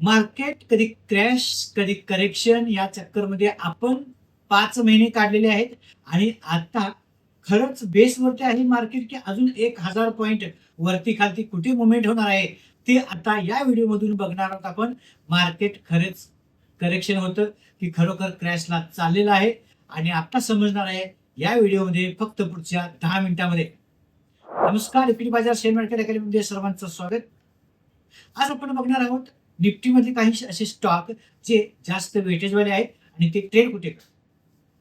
Market कधी crash कधी correction या चक्करमध्ये आपण पाच महिने काढलेले आहेत. आणि आता खरंच बेसवरती आहे मार्केट की अजून एक हजार पॉईंट वरती खालती कुठे मुवमेंट होणार आहे ते आता या व्हिडिओमधून बघणार आहोत आपण. मार्केट खरंच करेक्शन होतं की खरोखर क्रॅशला चाललेलं आहे. आणि आता समजणार आहे या व्हिडिओमध्ये फक्त पुढच्या दहा मिनिटामध्ये. नमस्कार इक्विटी बाजार शेअर मार्केट अकॅडमीमध्ये सर्वांचं स्वागत. आज आपण बघणार आहोत निफ्टीमधले काही असे स्टॉक जे जास्त वेटेजवाले आहेत आणि ते ट्रेड कुठे करतात.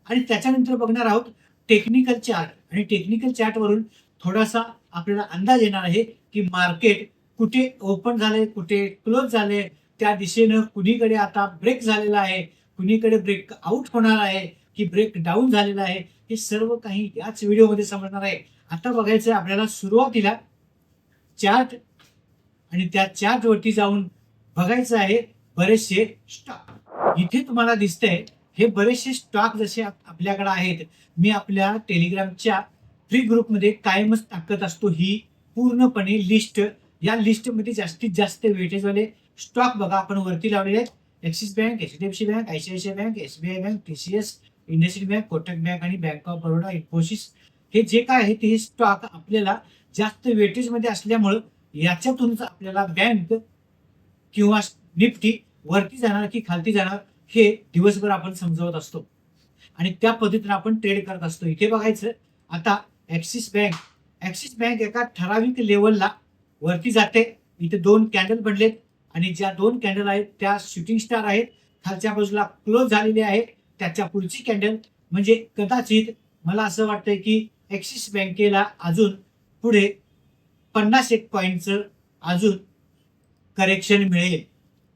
आणि त्याच्यानंतर बघणार आहोत टेक्निकल चार्ट आणि टेक्निकल चार्टवरून थोडासा आपल्याला अंदाज येणार आहे की मार्केट कुठे ओपन झालंय कुठे क्लोज झालंय. त्या दिशेनं कुणीकडे आता ब्रेक झालेला आहे कुणीकडे ब्रेक आउट होणार आहे की ब्रेक डाऊन झालेला आहे हे सर्व काही याच व्हिडिओमध्ये समजणार आहे. आता बघायचं आहे आपल्याला सुरुवातीला चार्ट आणि त्या चार्टवरती जाऊन बघायचं आहे बरेचसे स्टॉक इथे तुम्हाला दिसतंय हे बरेचसे स्टॉक जसे आपल्याकडे आहेत. मी आपल्या टेलिग्रामच्या फ्री ग्रुपमध्ये कायमच टाकत असतो ही पूर्णपणे लिस्ट या लिस्टमध्ये जास्तीत जास्त वेटेजवाले स्टॉक बघा आपण वरती लावलेले आहेत. Axis bank H D F C bank I C I C I bank S B I bank T C S industrial bank Kotak bank आणि बँक ऑफ बरोडा इन्फोसिस हे जे काय आहे ते स्टॉक आपल्याला जास्त वेटेजमध्ये असल्यामुळं याच्यातूनच आपल्याला बँक किंवा निफ्टी वरती जाणार की खालती जाणार हे दिवसभर आपण समजवत असतो. आणि त्या पद्धतीने आपण ट्रेड करत असतो. इथे बघायचं आता ॲक्सिस बँक ॲक्सिस बँक एका ठराविक लेवलला वरती जाते. इथे दोन कॅन्डल बनलेत आणि ज्या दोन कॅन्डल आहेत त्या शूटिंग स्टार आहेत. खालच्या बाजूला क्लोज झालेले आहे. त्याच्या पुढची कॅन्डल म्हणजे कदाचित मला असं वाटतंय की ॲक्सिस बँकेला अजून पुढे पन्नास एक पॉईंटचं अजून करेक्शन मिळेल.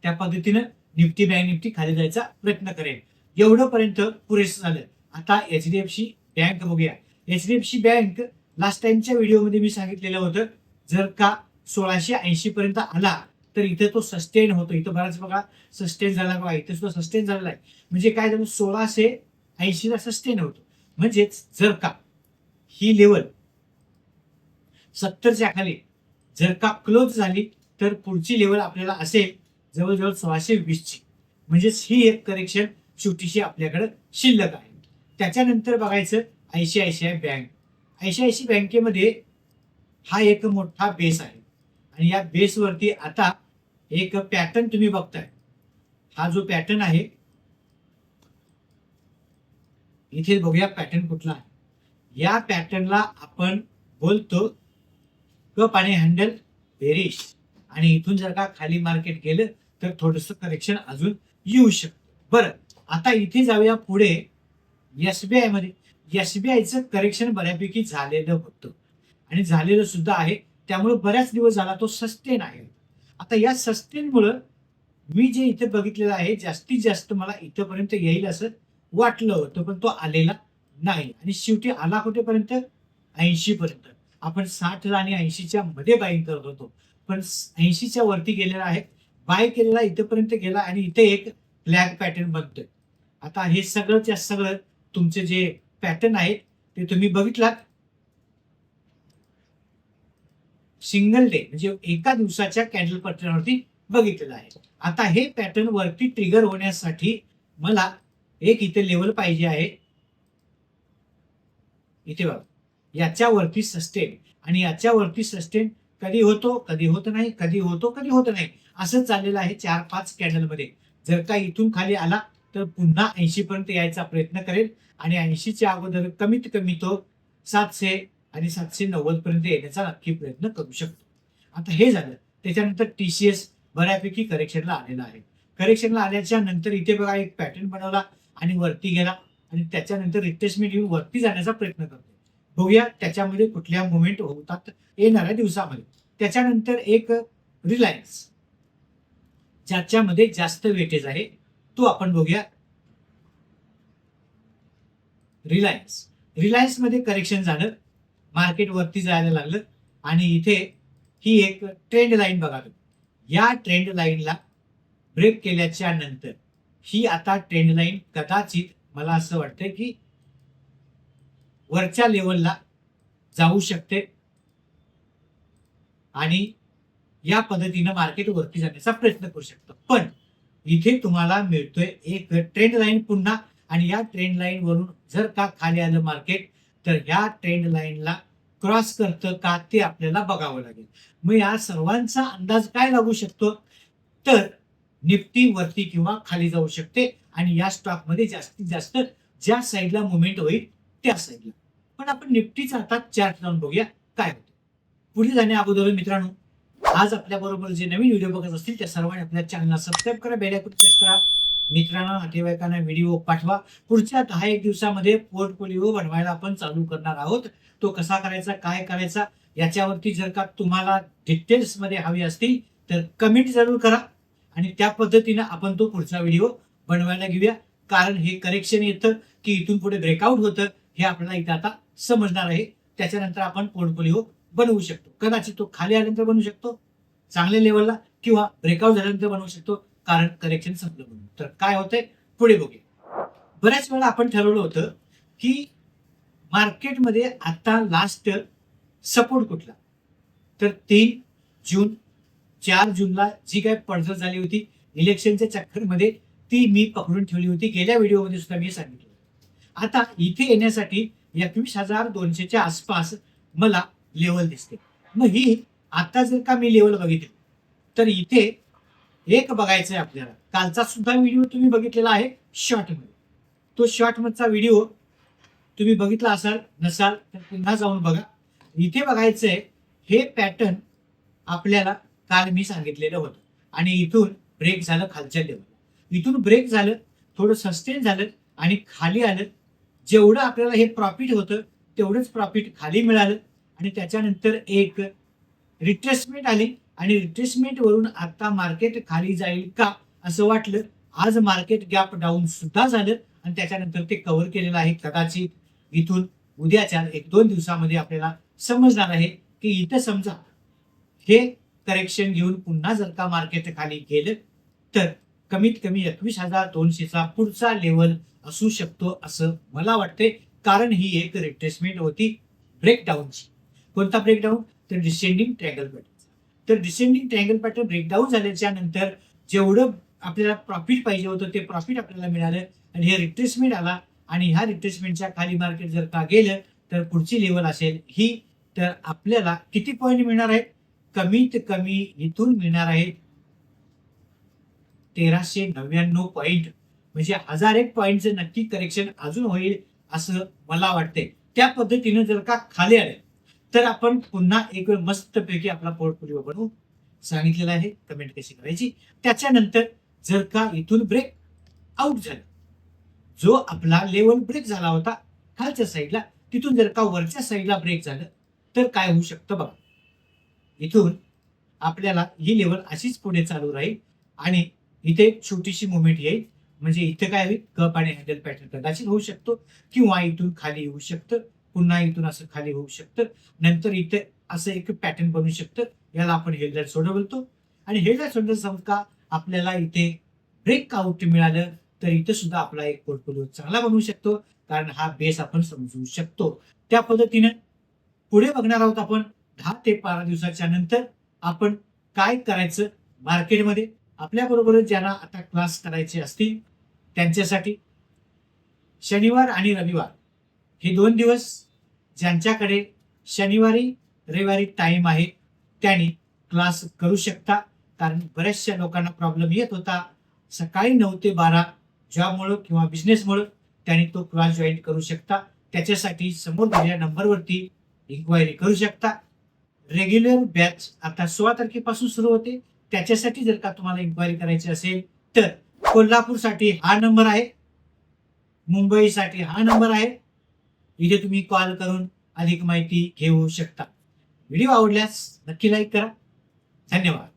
त्या पद्धतीनं निफ्टी बँक निफ्टी खाली जायचा प्रयत्न करेल. एवढं पर्यंत पुरेसं झालं. आता H D F C bank बघूया. H D F C bank last टाइमच्या व्हिडिओमध्ये मी सांगितलेलं होतं जर का सोळाशे ऐंशी पर्यंत आला तर इथे तो सस्टेन होतो. इथं बराच बघा सस्टेन झाला बघा. इथे सुद्धा सस्टेन झालेला आहे. म्हणजे काय झालं? सोळाशे ऐंशीला सस्टेन होतो. म्हणजेच जर का ही लेवल सत्तरच्या खाली जर का क्लोज झाली तर पुढची लेवल आपल्याला असेल जवळजवळ सोळाशे वीसची म्हणजेच ही एक करेक्शन शेवटीशी आपल्याकडे शिल्लक आहे. त्याच्यानंतर बघायचं आयसीआयसीआय बँक आयसीआयसी बँकेमध्ये हा एक मोठा बेस आहे. आणि या बेसवरती आता एक पॅटर्न तुम्ही बघताय. हा जो पॅटर्न आहे इथे बघूया पॅटर्न कुठला आहे. या पॅटर्नला आपण बोलतो कप आणि हँडल बेरिश आणि इथून जर का खाली मार्केट गेलं तर थोडस करेक्शन अजून येऊ शकतं. बरं आता इथे जाऊया पुढे. एसबीआयमध्ये. एसबीआयचं करेक्शन बऱ्यापैकी झालेलं होतं. आणि झालेलं सुद्धा आहे. त्यामुळे बऱ्याच दिवस झाला तो सस्टेन आहे. आता या सस्टेनमुळं मी जे इथे बघितलेलं आहे जास्तीत जास्त मला इथंपर्यंत येईल असं वाटलं होतं पण तो आलेला नाही. आणि शेवटी आला कुठेपर्यंत? ऐंशी पर्यंत आपण साठ आणि ऐंशीच्या मध्ये बाईंग करत होतो. पण ऐंशीच्या वरती गेलेला आहे. बाय केलेला इथपर्यंत गेला आणि इथे एक ब्लॅक पॅटर्न बनतोय. आता हे सगळंच्या सगळं तुमचे जे पॅटर्न आहेत ते तुम्ही बघितलात? सिंगल डे म्हणजे एका दिवसाच्या कॅन्डल पॅटर्नवरती बघितलेलं आहे. आता हे पॅटर्न वरती ट्रिगर होण्यासाठी मला एक इथे लेवल पाहिजे आहे. इथे बघा. याच्यावरती सस्टेन आणि याच्यावरती सस्टेन कधी होतो कधी होत नाही कधी होतो कधी होत नाही. असं चाललेलं आहे चार पाच कॅन्डलमध्ये जर का इथून खाली आला तर पुन्हा ऐंशी पर्यंत यायचा प्रयत्न करेल आणि ऐंशीच्या अगोदर कमीत कमी तो सातशे आणि सातशे नव्वद पर्यंत येण्याचा नक्की प्रयत्न करू शकतो. आता हे झालं. त्याच्यानंतर टी सी एस बऱ्यापैकी करेक्शनला आलेला आहे. करेक्शनला आल्याच्यानंतर इथे बघा एक पॅटर्न बनवला आणि वरती गेला आणि त्याच्यानंतर रिप्लेसमेंट येऊन वरती जाण्याचा प्रयत्न करतो. बघूया त्याच्यामध्ये कुठल्या मुवमेंट होतात येणाऱ्या दिवसामध्ये. त्याच्यानंतर एक रिलायन्स ज्याच्यामध्ये जास्त वेटेज आहे तो आपण बघूया. रिलायन्स रिलायन्समध्ये करेक्शन झालं मार्केट वरती जायला लागलं आणि इथे ही एक ट्रेंड लाईन बघा या ट्रेंड लाईनला ब्रेक केल्याच्यानंतर ही आता ट्रेंड लाईन कदाचित मला असं वाटतं की वरच्या लेवलला जाऊ शकते. आणि या पद्धतीनं मार्केट वरती जाण्याचा प्रयत्न करू शकतो. पण इथे तुम्हाला मिळतोय एक ट्रेंड लाईन पुन्हा. आणि या ट्रेंड लाईन वरून जर का खाली आलं मार्केट तर ह्या ट्रेंड लाईनला क्रॉस करतं का ते आपल्याला बघावं लागेल. मग या सर्वांचा अंदाज काय लागू शकतो? तर निफ्टी वरती किंवा खाली जाऊ शकते. आणि या स्टॉकमध्ये जास्तीत जास्त ज्या साईडला मुवमेंट होईल त्या साईडला पण आपण निफ्टीचा आता चार्ट लावून बघूया काय होतं. पुढे जाण्या अगोदर मित्रांनो आज आपल्याबरोबर जे नवीन व्हिडिओ बघत असतील त्या सर्वांनी आपल्या चॅनलला सबस्क्राईब करा बेल प्रेस करा. मित्रांना नातेवाईकांना व्हिडिओ पाठवा. पुढच्या दहा एक दिवसामध्ये पोर्टफोलिओ बनवायला आपण चालू करणार आहोत. तो कसा करायचा काय करायचा याच्यावरती जर का तुम्हाला डिटेल्समध्ये हवी असतील तर कमेंट जरूर करा. आणि त्या पद्धतीनं आपण तो पुढचा व्हिडिओ बनवायला घेऊया. कारण हे करेक्शन येतं की इथून पुढे ब्रेकआउट होतं हे आपल्याला इथं आता समजणार आहे. त्याच्यानंतर आपण पोर्टफोलिओ बनवू शकतो. कदाचित तो खाली आल्यानंतर बनवू शकतो चांगल्या लेवलला किंवा ब्रेकआउट झाल्यानंतर बनवू शकतो. कारण करेक्शन संपलं म्हणून. तर काय होतंय? पुढे बघूया. बऱ्याच वेळा आपण ठरवलं होतं की मार्केटमध्ये आता लास्ट सपोर्ट कुठला? तर तीन जून चार जूनला जी काय पडझड झाली होती इलेक्शनच्या चक्करमध्ये ती मी पकडून ठेवली होती. गेल्या व्हिडिओमध्ये सुद्धा मी सांगितलं आता इथे येण्यासाठी एकवीस हजार दोनशेच्या आसपास मला लेवल दिसते. मग ही आता जर का मी लेवल बघितली तर इथे एक बघायचं आहे आपल्याला. कालचा सुद्धा व्हिडिओ तुम्ही बघितलेला आहे शॉर्टमध्ये तो शॉर्टमधचा व्हिडिओ तुम्ही बघितला असाल नसाल तर पुन्हा जाऊन बघा. इथे बघायचं आहे हे पॅटर्न आपल्याला काल मी सांगितलेलं होतं. आणि इथून ब्रेक झालं खालच्या लेवल इथून ब्रेक झालं थोडं सस्टेन झालं आणि खाली आलं जेवढं आपल्याला हे प्रॉफिट होतं तेवढंच प्रॉफिट खाली मिळालं. आणि त्याच्यानंतर एक रिट्रेसमेंट आली. आणि रिट्रेसमेंट वरून आता मार्केट खाली जाईल का असं वाटलं. आज मार्केट गॅप डाऊन सुद्धा झालं. आणि त्याच्यानंतर ते कव्हर केलेलं आहे कदाचित इथून उद्याच्या एक दोन दिवसामध्ये आपल्याला समजणार आहे की इथं समजा हे करेक्शन घेऊन पुन्हा जर का मार्केट खाली गेलं तर कमीत कमी एकवीस हजार दोनशेचा पुढचा लेवल असू शकतो असं मला वाटते कारण ही एक रिट्रेसमेंट होती ब्रेकडाऊनची कोणता ब्रेकडाऊन तर डिसेंडिंग ट्रँगल पॅटर्न तर डिसेंडिंग ट्रँगल पॅटर्न ब्रेकडाऊन झाल्याच्यानंतर जेवढं आपल्याला प्रॉफिट पाहिजे होतं ते प्रॉफिट आपल्याला मिळालं आणि हे रिट्रेसमेंट आला आणि ह्या रिट्रेसमेंटच्या खाली मार्केट जर का गेलं तर पुढची लेवल असेल ही. तर आपल्याला किती पॉईंट मिळणार आहेत कमीत कमी इथून मिळणार आहेत तेराशे नव्याण्णव पॉईंट म्हणजे हजार एक पॉईंटचं नक्की करेक्शन अजून होईल असं मला वाटते त्या पद्धतीनं जर का खाली आले तर आपण पुन्हा एक वेळ मस्तपैकी आपला पोर्टफोलिओ बनवू. सांगितलेलं आहे कमेंट कशी करायची? त्याच्यानंतर जर का इथून ब्रेक आउट झालं जो आपला लेवल ब्रेक झाला होता खालच्या साईडला तिथून जर का वरच्या साईडला ब्रेक झालं तर काय होऊ शकतं बघा. इथून आपल्याला ही लेवल अशीच पुढे चालू राहील आणि इथे एक छोटीशी मुवमेंट येईल. म्हणजे इथे काय होईल? कप आणि हँडल पॅटर्न कदाचित होऊ शकतो. किंवा इथून खाली येऊ शकतं. पुन्हा इथून असं खाली होऊ शकतं. नंतर इथे असं एक पॅटर्न बनू शकतं. याला आपण हेल्डर सोडं बोलतो. आणि हेल्डर सोडं समज का आपल्याला इथे ब्रेक आउट मिळालं तर इथं सुद्धा आपला एक पोर्टफोलिओ चांगला बनवू शकतो. कारण हा बेस आपण समजू शकतो. त्या पद्धतीने पुढे बघणार आहोत आपण दहा ते बारा दिवसाच्या नंतर आपण काय करायचं मार्केटमध्ये आपल्याबरोबरच ज्यांना आता क्लास करायचे असतील त्यांच्यासाठी शनिवार आणि रविवार हे दोन दिवस ज्यांच्याकडे शनिवारी रविवारी टाइम आहे त्यांनी क्लास करू शकता. कारण बऱ्याचशा लोकांना प्रॉब्लेम येत होता. सकाळी नऊ ते बारा जॉबमुळं किंवा बिझनेसमुळं त्यांनी तो क्लास जॉईन करू शकता. त्याच्यासाठी समोर दिलेल्या नंबरवरती इन्क्वायरी करू शकता. रेग्युलर बॅच आता सोळा तारखेपासून सुरू होते. त्याच्यासाठी जर का तुम्हाला इन्क्वायरी करायची असेल तर कोल्हापूरसाठी हा नंबर आहे. मुंबईसाठी हा नंबर आहे. इथे तुम्ही कॉल करून अधिक माहिती घेऊ शकता. व्हिडिओ आवडल्यास नक्की लाईक करा. धन्यवाद.